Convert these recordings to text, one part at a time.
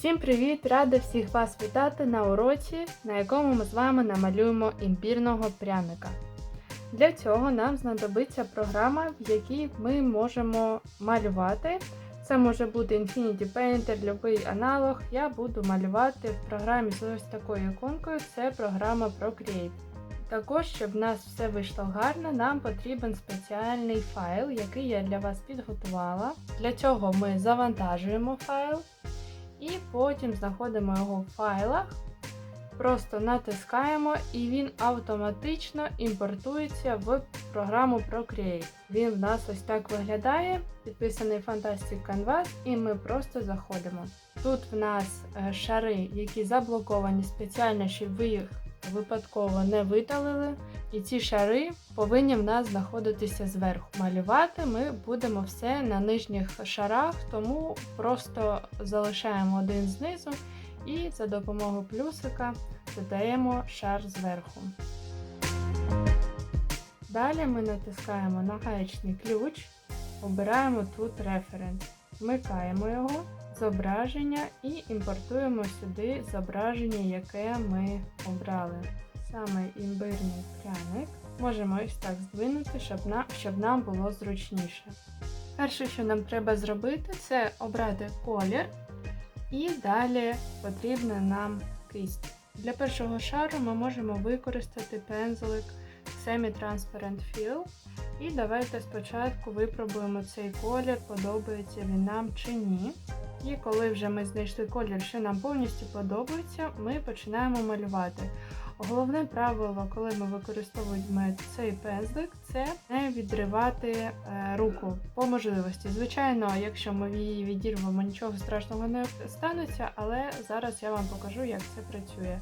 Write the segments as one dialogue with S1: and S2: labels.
S1: Всім привіт! Рада всіх вас вітати на уроці, на якому ми з вами намалюємо імбірного пряника. Для цього нам знадобиться програма, в якій ми можемо малювати. Це може бути Infinity Painter, будь-який аналог. Я буду малювати в програмі з ось такою іконкою. Це програма Procreate. Також, щоб в нас все вийшло гарно, нам потрібен спеціальний файл, який я для вас підготувала. Для цього ми завантажуємо файл і потім знаходимо його в файлах, просто натискаємо, і він автоматично імпортується в програму Procreate. Він в нас ось так виглядає, підписаний Fantastic Canvas, і ми просто заходимо. Тут в нас е, шари, які заблоковані спеціально, щоб ви їх випадково не видалили. І ці шари повинні в нас знаходитися зверху. Малювати ми будемо все на нижніх шарах, тому просто залишаємо один знизу і за допомогою плюсика додаємо шар зверху. Далі ми натискаємо на гаечний ключ, обираємо тут референс, вмикаємо його, зображення і імпортуємо сюди зображення, яке ми обрали. Саме імбирний пряник можемо ось так здвинути, щоб, на, щоб нам було зручніше. Перше, що нам треба зробити, це обрати колір, і далі потрібна нам кисть. Для першого шару ми можемо використати пензлик Semi-Transparent Fill. І давайте спочатку випробуємо цей колір, подобається він нам чи ні. І коли вже ми знайшли колір, що нам повністю подобається, ми починаємо малювати. Головне правило, коли ми використовуємо цей пензлик, це не відривати е, руку по можливості. Звичайно, якщо ми її відірвемо, нічого страшного не станеться, але зараз я вам покажу, як це працює.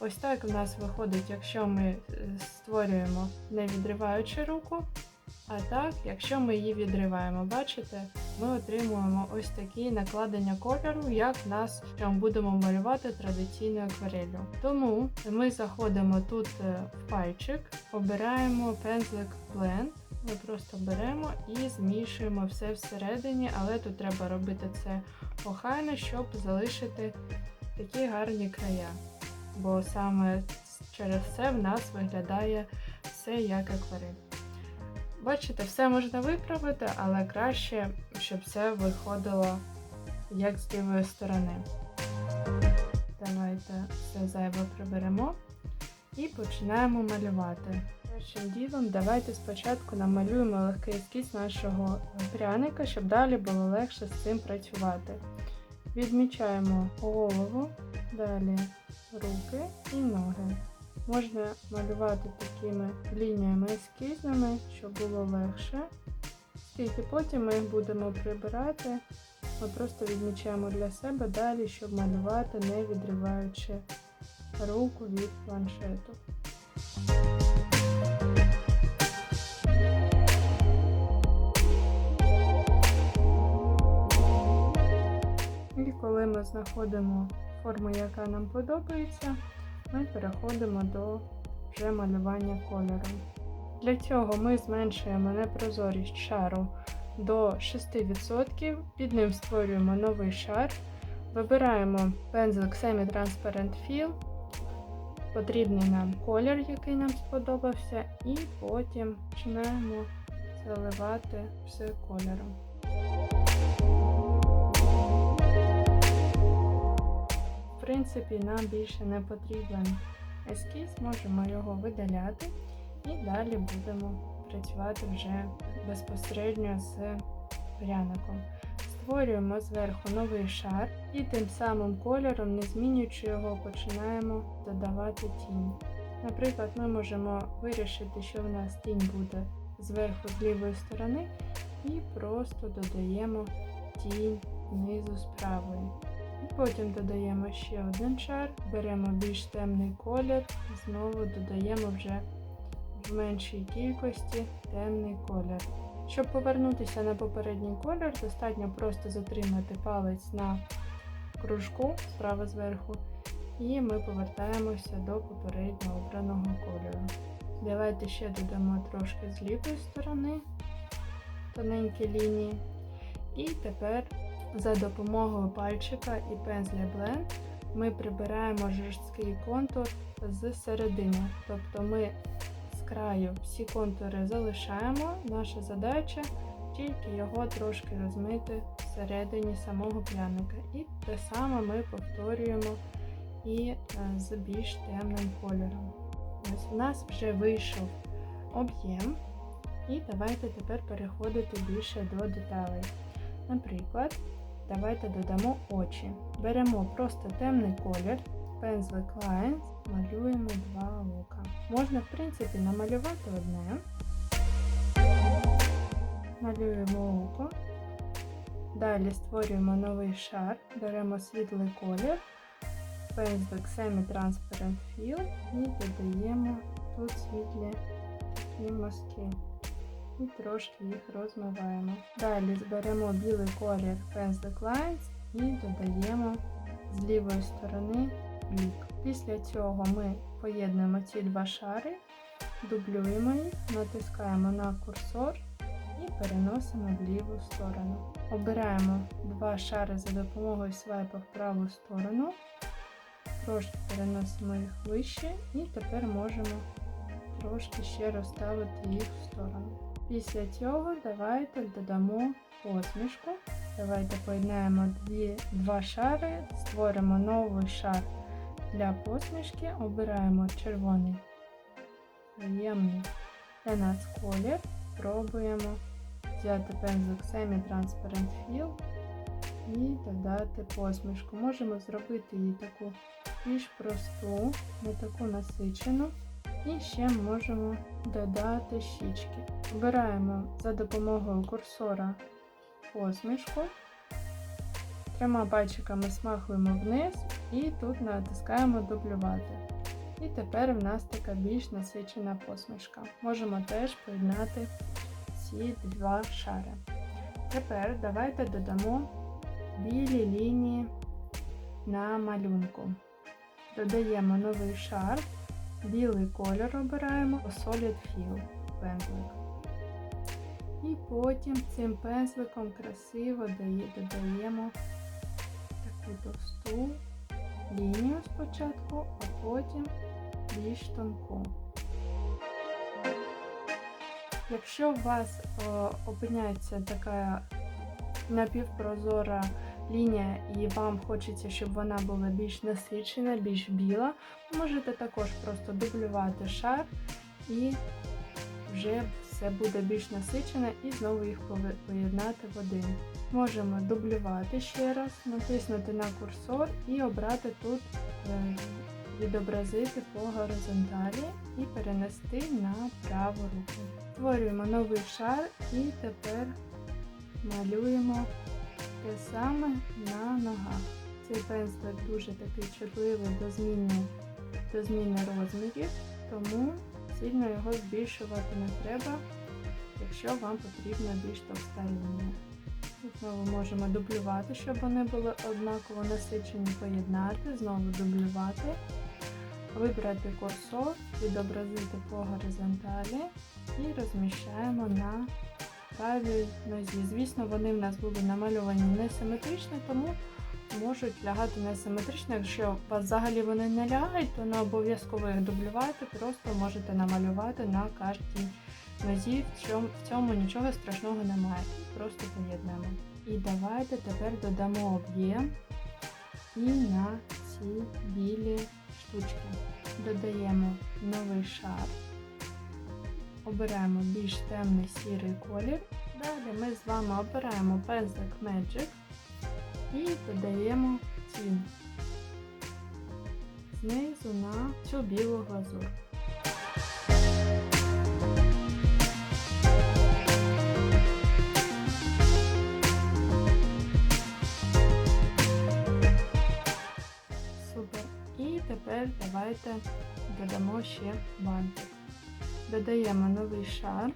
S1: Ось так у нас виходить, якщо ми е, створюємо не відриваючи руку. А так, якщо ми її відриваємо, бачите, ми отримуємо ось такі накладення кольору, як нас ми будемо малювати традиційною акварелью. Тому ми заходимо тут е, в пальчик, обираємо пензлик Blend. Ми просто беремо і змішуємо все всередині, але тут треба робити це охайно, щоб залишити такі гарні края. Бо саме через це в нас виглядає все як акварель. Бачите, все можна виправити, але краще, щоб все виходило як з лівої сторони. Давайте все зайве приберемо і починаємо малювати. Першим ділом давайте спочатку намалюємо легкий ескіз нашого пряника, щоб далі було легше з цим працювати. Відмічаємо голову, далі руки і ноги. Можна малювати такими лініями ескізними, щоб було легше. Скільки потім ми їх будемо прибирати, ми просто відмічаємо для себе далі, щоб малювати, не відриваючи руку від планшету. І коли ми знаходимо форму, яка нам подобається, ми переходимо до вже малювання кольору. Для цього ми зменшуємо непрозорість шару до 6%, під ним створюємо новий шар, вибираємо пензлик Semi-Transparent Fill, потрібний нам колір, який нам сподобався, і потім починаємо заливати все кольором. Принципі, нам більше не потрібен ескіз, можемо його видаляти і далі будемо працювати вже безпосередньо з пряником. Створюємо зверху новий шар і тим самим кольором, не змінюючи його, починаємо додавати тінь. Наприклад, ми можемо вирішити, що в нас тінь буде зверху з лівої сторони, і просто додаємо тінь знизу з правої. Потім додаємо ще один шар, беремо більш темний колір, знову додаємо вже в меншій кількості темний колір. Щоб повернутися на попередній колір, достатньо просто затримати палець на кружку справа зверху, і ми повертаємося до попередньо обраного кольору. Давайте ще додамо трошки з лівої сторони тоненькі лінії. І тепер За допомогою пальчика і пензля Blend ми прибираємо жорсткий контур з середини. Тобто ми з краю всі контури залишаємо. Наша задача тільки його трошки розмити всередині самого пряника. І те саме ми повторюємо і е, з більш темним кольором. Ось у нас вже вийшов об'єм. І давайте тепер переходити більше до деталей. Наприклад, давайте додамо очі. Беремо просто темний колір, пензлик Lines, малюємо два ока. Можна, в принципі, намалювати одне. Малюємо око. Далі створюємо новий шар, беремо світлий колір, пензлик Semi-Transparent Fill і додаємо тут світлі такі мазки і трошки їх розмиваємо. Далі зберемо білий колір Pencil Lines і додаємо з лівої сторони блік. Після цього ми поєднуємо ці два шари, дублюємо їх, натискаємо на курсор і переносимо в ліву сторону. Обираємо два шари за допомогою свайпа в праву сторону, трошки переносимо їх вище і тепер можемо трошки ще розставити їх в сторону. Після цього давайте додамо посмішку. Давайте поєднаємо дві, два шари, створимо новий шар для посмішки, обираємо червоний приємний для нас колір. Пробуємо взяти пензлик Semi-Transparent Fill і додати посмішку. Можемо зробити її таку більш просту, не таку насичену. І ще можемо додати щічки. Обираємо за допомогою курсора посмішку. Трьома пальчиками смахуємо вниз і тут натискаємо дублювати. І тепер в нас така більш насичена посмішка. Можемо теж поєднати ці два шари. Тепер давайте додамо білі лінії на малюнку. Додаємо новий шар. Білий колір обираємо Solid Fill пензлик. І потім цим пензликом красиво додаємо таку товсту лінію спочатку, а потім більш тонку. Якщо у вас опиняється така напівпрозора лінія і вам хочеться, щоб вона була більш насичена, більш біла, можете також просто дублювати шар і вже все буде більш насичене і знову їх поєднати в один. Можемо дублювати ще раз, натиснути на курсор і обрати тут е, відобразити по горизонталі і перенести на праву руку. Створюємо новий шар і тепер малюємо те саме на ногах. Цей пензлик дуже такий чутливий до зміни, до зміни розмірів, тому сильно його збільшувати не треба, якщо вам потрібна більш товста лінія. Знову можемо дублювати, щоб вони були однаково насичені, поєднати, знову дублювати, вибрати курсор, відобразити по горизонталі і розміщаємо на правій нозі. Звісно, вони в нас були намальовані несиметрично, тому можуть лягати несиметрично. Якщо вас взагалі вони не лягають, то не обов'язково їх дублювати, просто можете намалювати на кожній нозі. В цьому, в цьому нічого страшного немає. Просто поєднуємо. І давайте тепер додамо об'єм і на ці білі штучки. Додаємо новий шар. Обираємо більш темний сірий колір. Далі ми з вами обираємо пензлик Magic і додаємо тінь знизу на цю білу глазур. І тепер давайте додамо ще бантик. Додаємо новий шар,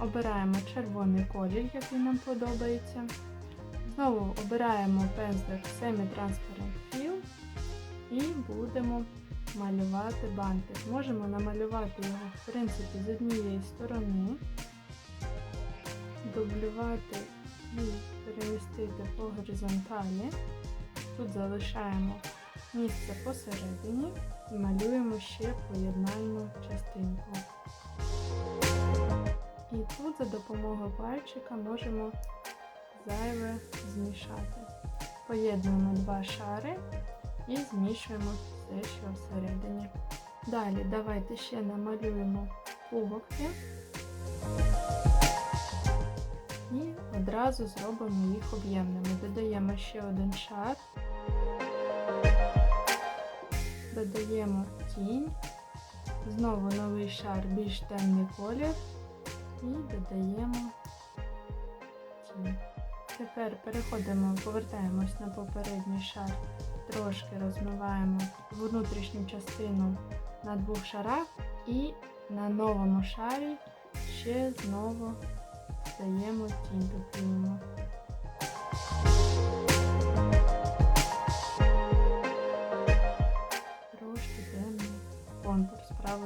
S1: обираємо червоний колір, який нам подобається. Знову обираємо пензлик Semi-Transparent Fill і будемо малювати бантик. Можемо намалювати його, в принципі, з однієї сторони, дублювати і перенести скрутити по горизонталі. Тут залишаємо місце посередині і малюємо ще поєднальну частинку. І тут за допомогою пальчика можемо зайве змішати. Поєднуємо два шари і змішуємо все, що всередині. Далі давайте ще намалюємо пуговки і одразу зробимо їх об'ємними. Додаємо ще один шар, додаємо тінь, знову новий шар, більш темний колір і додаємо тінь. Тепер переходимо, повертаємось на попередній шар, трошки розмиваємо внутрішню частину на двох шарах і на новому шарі ще знову даємо тінь доплюємо.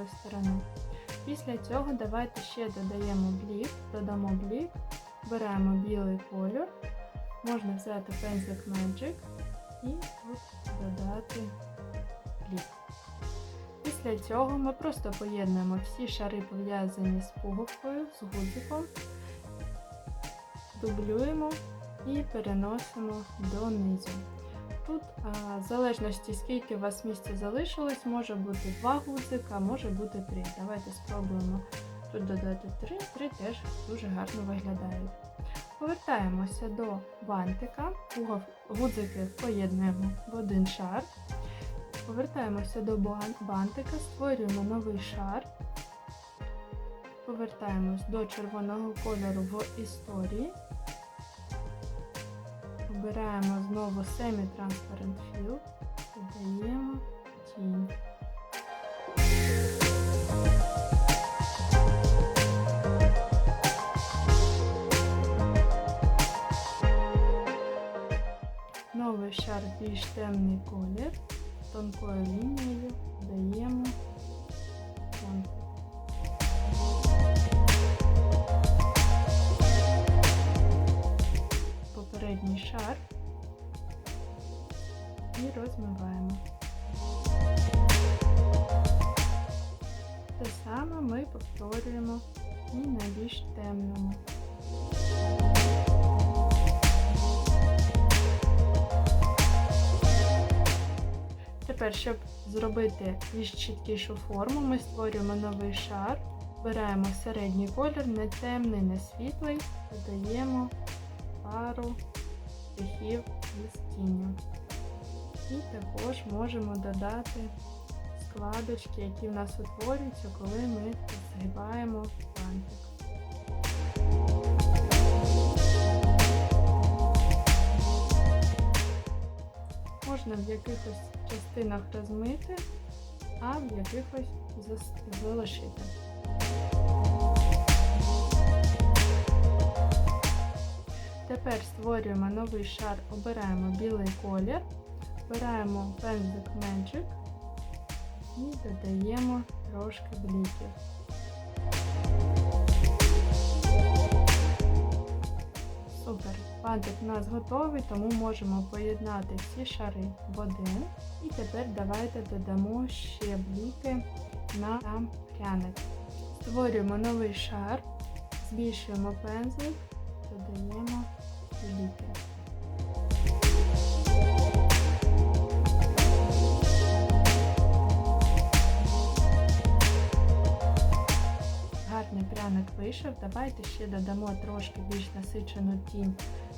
S1: З сторони. Після цього давайте ще додаємо блік, додамо блік, беремо білий кольор, можна взяти пензлик Magic і тут додати блік. Після цього ми просто поєднуємо всі шари пов'язані з пуговкою, з гудзиком, дублюємо і переносимо донизу. Тут, в залежності скільки у вас місця залишилось, може бути два гудзика, може бути три. Давайте спробуємо тут додати три, три теж дуже гарно виглядають. Повертаємося до бантика, гудзики поєднуємо в один шар. Повертаємося до бантика, створюємо новий шар. Повертаємось до червоного кольору в історії. Обираємо знову Semi-Transparent Fill, додаємо тінь. Новий шар більш темний колір. Тонкою лінією даємо контур. Шар і розмиваємо. Те саме ми повторюємо і на більш темному. Тепер, щоб зробити більш чіткішу форму, ми створюємо новий шар, беремо середній колір, не темний, не світлий, додаємо пару штрихів із тінню. І також можемо додати складочки, які в нас утворюються, коли ми згибаємо бантик. Можна в якихось частинах розмити, а в якихось залишити. Тепер створюємо новий шар, обираємо білий колір, обираємо пензлик Magic і додаємо трошки бліків. Супер! Бантик у нас готовий, тому можемо поєднати всі шари в один. І тепер давайте додамо ще бліки на сам пряник. Створюємо новий шар, збільшуємо пензлик, додаємо бліки. Гарний пряник вийшов. Давайте ще додамо трошки більш насичену тінь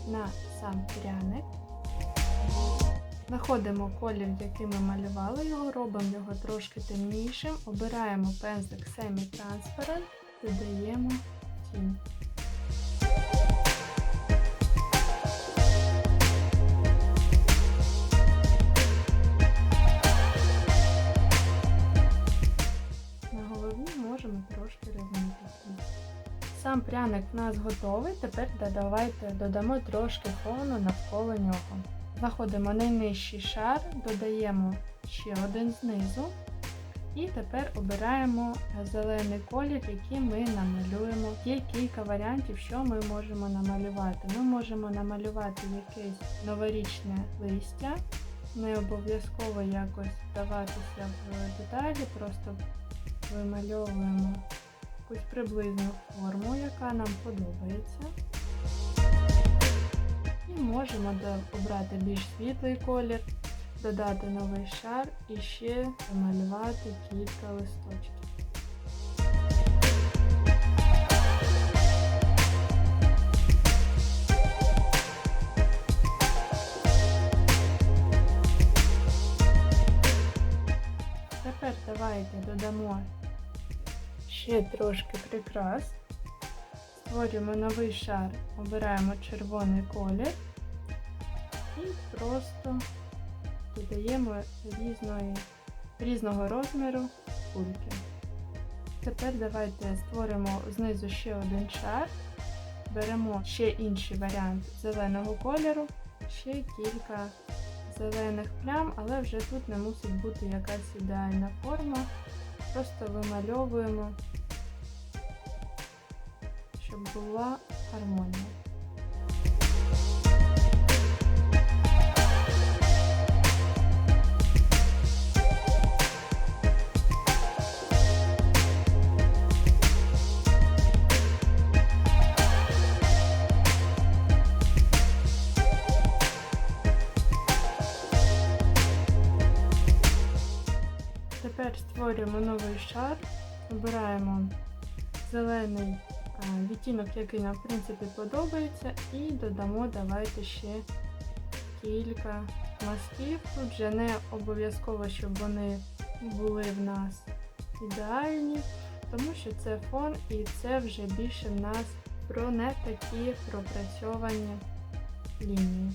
S1: на сам пряник. Знаходимо колір, який ми малювали його, робимо його трошки темнішим, обираємо пензлик Semi Transparent, додаємо тінь. Пряник в нас готовий. Тепер давайте додамо трошки фону навколо нього. Знаходимо найнижчий шар, додаємо ще один знизу І тепер обираємо зелений колір, який ми намалюємо. Є кілька варіантів, що ми можемо намалювати. Ми можемо намалювати якесь новорічне листя. Не обов'язково якось вдаватися в деталі, просто вимальовуємо якусь приблизну форму, яка нам подобається. І можемо обрати більш світлий колір, додати новий шар і ще намалювати кілька листочків. Тепер давайте додамо ще трошки прикрас. Створюємо новий шар, обираємо червоний колір і просто додаємо різної, різного розміру кульки. Тепер давайте створимо знизу ще один шар, беремо ще інший варіант зеленого кольору, ще кілька зелених плям, але вже тут не мусить бути якась ідеальна форма. Просто вимальовуємо, була гармонія. Тепер створюємо новий шар, обираємо зелений відтінок, який нам в принципі подобається, і додамо давайте ще кілька мазків. Тут вже не обов'язково, щоб вони були в нас ідеальні, тому що це фон і це вже більше в нас про не такі пропрацьовані лінії.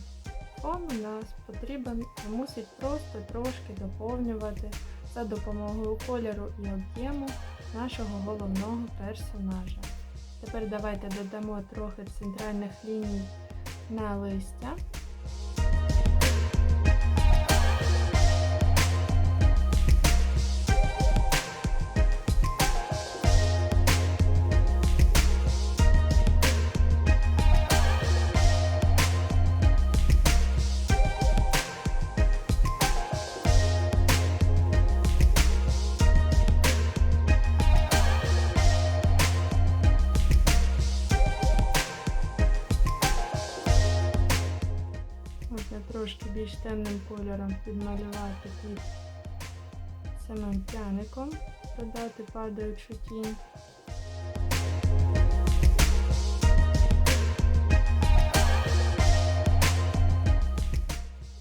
S1: Фон у нас потрібен, мусить просто трошки доповнювати за допомогою кольору і об'єму нашого головного персонажа. Тепер давайте додамо трохи центральних ліній на листя. Можна трошки більш темним кольором підмалювати під самим пряником, додати падаючу тінь.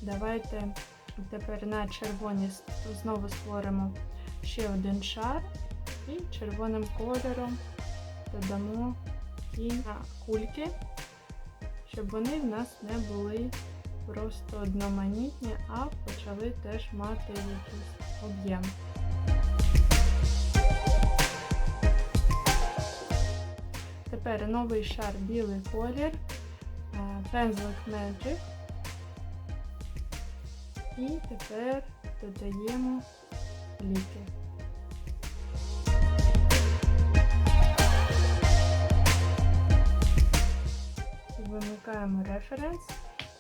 S1: Давайте тепер на червоні знову створимо ще один шар і червоним кольором додамо тінь на кульки, щоб вони в нас не були просто одноманітні, а почали теж мати якийсь об'єм. Тепер новий шар білий колір, е, пензлик Magic. І тепер додаємо ліки. Вимикаємо референс.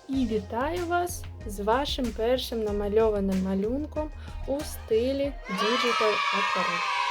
S1: І вітаю вас з вашим першим намальованим малюнком у стилі Digital Aquarelle.